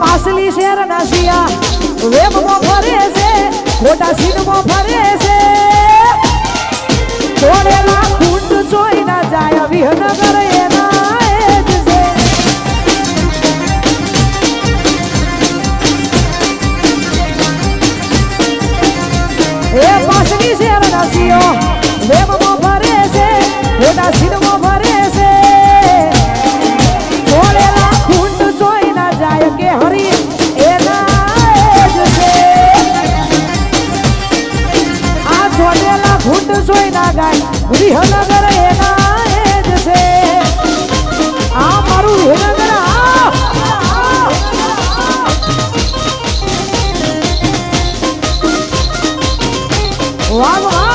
પાસલી share નાસિયા, વેબમાં ફરે છે ખોટા સીનમાં ફરે છે. તોડેલા કુંડ જોઈ ના જાય, વિહનગર એના એ પાસલી શેર નાસિયો ગાય. વિહનગર છે. આ મારું વિહનગર વાહ વાહ.